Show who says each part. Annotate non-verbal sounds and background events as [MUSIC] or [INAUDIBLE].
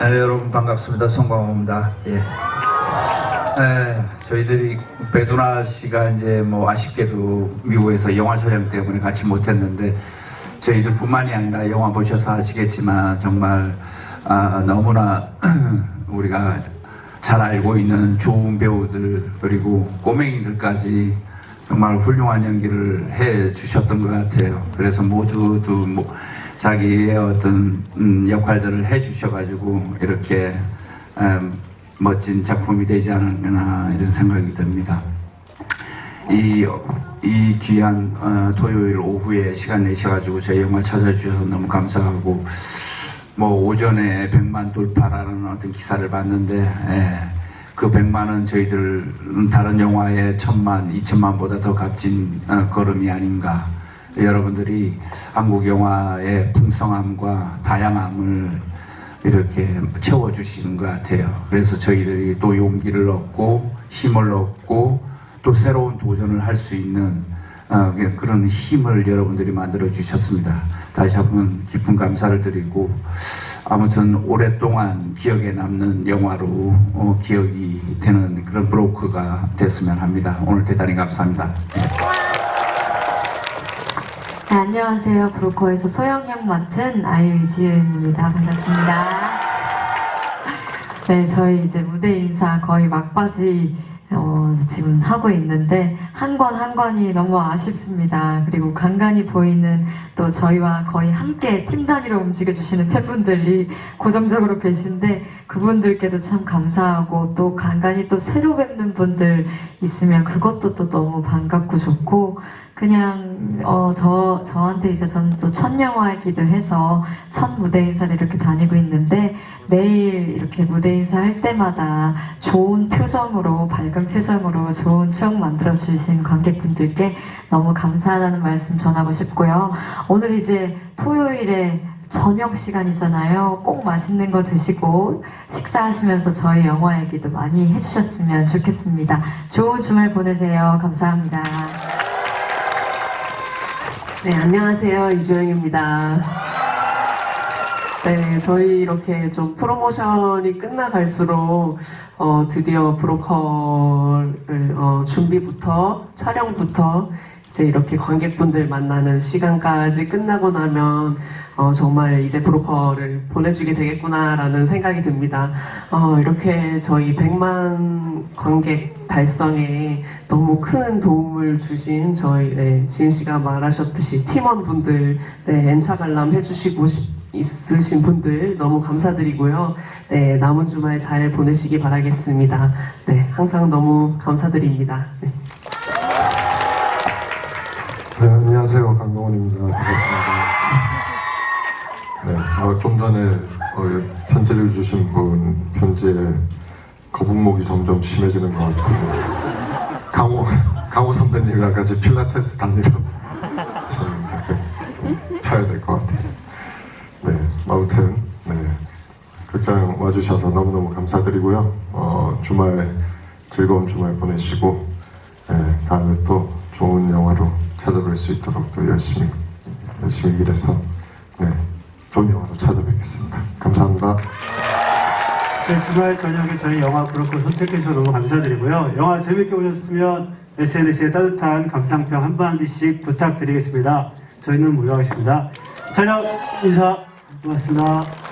Speaker 1: 네, 여러분 반갑습니다. 송광호입니다. 예. 네, 저희들이 배두나 씨가 이제 뭐 아쉽게도 미국에서 영화 촬영 때문에 같이 못했는데 저희들뿐만이 아니라 영화 보셔서 아시겠지만 정말 아, 너무나 [CLEARS THROAT] 우리가 잘 알고 있는 좋은 배우들 그리고 꼬맹이들까지 정말 훌륭한 연기를 해 주셨던 것 같아요. 그래서 모두도 뭐 자기의 어떤 음, 역할들을 해 주셔가지고 이렇게 음, 멋진 작품이 되지 않았나 이런 생각이 듭니다. 이, 이 귀한 어, 토요일 오후에 시간 내셔가지고 저희 영화 찾아주셔서 너무 감사하고 뭐 오전에 100만 돌파라는 어떤 기사를 봤는데 예, 그 100만은 저희들 다른 영화의 천만, 이천만보다 더 값진 어, 걸음이 아닌가 여러분들이 한국 영화의 풍성함과 다양함을 이렇게 채워주시는 것 같아요. 그래서 저희들이 또 용기를 얻고 힘을 얻고 또 새로운 도전을 할 수 있는 어, 그런 힘을 여러분들이 만들어 주셨습니다. 다시 한번 깊은 감사를 드리고 아무튼 오랫동안 기억에 남는 영화로 어, 기억이 되는 그런 브로커가 됐으면 합니다. 오늘 대단히 감사합니다.
Speaker 2: 네, 안녕하세요. 브로커에서 소영역 맡은 아이유 이지은입니다. 반갑습니다. 네, 저희 이제 무대 인사 거의 막바지 어, 지금 하고 있는데 한 권 한 권이 너무 아쉽습니다. 그리고 간간히 보이는 또 저희와 거의 함께 팀 단위로 움직여주시는 팬분들이 고정적으로 계신데 그분들께도 참 감사하고 또 간간히 또 새로 뵙는 분들 있으면 그것도 또 너무 반갑고 좋고 그냥 어 저 저한테 이제 저는 또 첫 영화이기도 해서 첫 무대 인사를 이렇게 다니고 있는데 매일 이렇게 무대 인사할 때마다 좋은 표정으로 밝은 표정으로 좋은 추억 만들어 주신 관객분들께 너무 감사하다는 말씀 전하고 싶고요. 오늘 이제 토요일에 저녁 시간이잖아요. 꼭 맛있는 거 드시고 식사하시면서 저희 영화 얘기도 많이 해주셨으면 좋겠습니다. 좋은 주말 보내세요. 감사합니다.
Speaker 3: 네, 안녕하세요. 이주영입니다. 네, 저희 이렇게 좀 프로모션이 끝나갈수록 어, 드디어 브로커를 어, 준비부터 촬영부터 이제 이렇게 관객분들 만나는 시간까지 끝나고 나면 어, 정말 이제 브로커를 보내주게 되겠구나라는 생각이 듭니다. 어, 이렇게 저희 100만 관객 달성에 너무 큰 도움을 주신 저희 네, 지은 씨가 말하셨듯이 팀원분들 네, 엔차 관람 해주시고 싶, 있으신 분들 너무 감사드리고요. 네, 남은 주말 잘 보내시기 바라겠습니다. 네, 항상 너무 감사드립니다. 네.
Speaker 4: 네, 안녕하세요. 강동원입니다. 반갑습니다. 네, 어, 좀 전에 어, 편지를 주신 분 편지에 거북목이 점점 심해지는 것 같고 강호, 강호 선배님이랑 같이 필라테스 다니라고 저는 이렇게 펴야 될 것 같아요. 네, 아무튼 네, 극장 와주셔서 너무너무 감사드리고요. 어, 주말 즐거운 주말 보내시고 네, 다음에 또 좋은 영화로 찾아뵐 수 있도록 또 열심히 열심히 일해서 네, 좋은 영화로 찾아뵙겠습니다. 감사합니다.
Speaker 5: 네, 주말 저녁에 저희 영화 브로커 선택해 주셔서 너무 감사드리고요. 영화 재밌게 보셨으면 SNS에 따뜻한 감상평 한 마디씩 부탁드리겠습니다. 저희는 무료하겠습니다. 저녁 인사 고맙습니다.